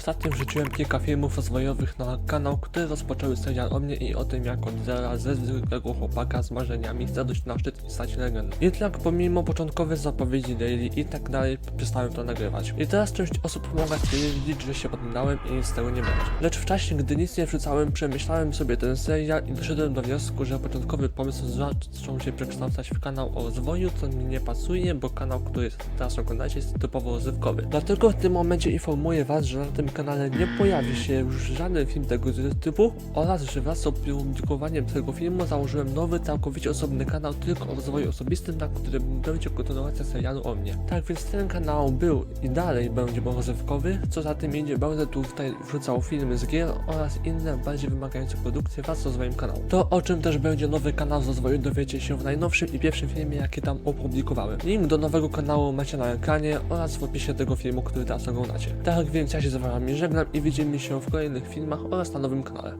Ostatnio wrzuciłem kilka filmów rozwojowych na kanał, które rozpoczęły serial o mnie i o tym jak od zera ze zwykłego chłopaka z marzeniami chcę dojść na szczyt i stać legendą. Jednak pomimo początkowych zapowiedzi daily i tak dalej, przestałem to nagrywać. I teraz część osób pomaga stwierdzić, że się poddałem i z tego nie będzie. Lecz w czasie, gdy nic nie wrzucałem, przemyślałem sobie ten serial i doszedłem do wniosku, że początkowy pomysł zaczął się przekształcać w kanał o rozwoju, co mi nie pasuje, bo kanał, który teraz oglądacie jest typowo rozrywkowy. Dlatego w tym momencie informuję was, że na tym kanale nie pojawi się już żaden film tego typu oraz, że wraz z opublikowaniem tego filmu założyłem nowy, całkowicie osobny kanał tylko o rozwoju osobistym, na którym będzie kontynuacja serialu o mnie. Tak więc ten kanał był i dalej będzie rozrywkowy, co za tym idzie będę tutaj wrzucał filmy z gier oraz inne bardziej wymagające produkcje wraz z rozwojem kanału. To o czym też będzie nowy kanał z rozwoju dowiecie się w najnowszym i pierwszym filmie jaki tam opublikowałem. Link do nowego kanału macie na ekranie oraz w opisie tego filmu, który teraz oglądacie. Tak więc ja się z wami żegnam i widzimy się w kolejnych filmach oraz na nowym kanale.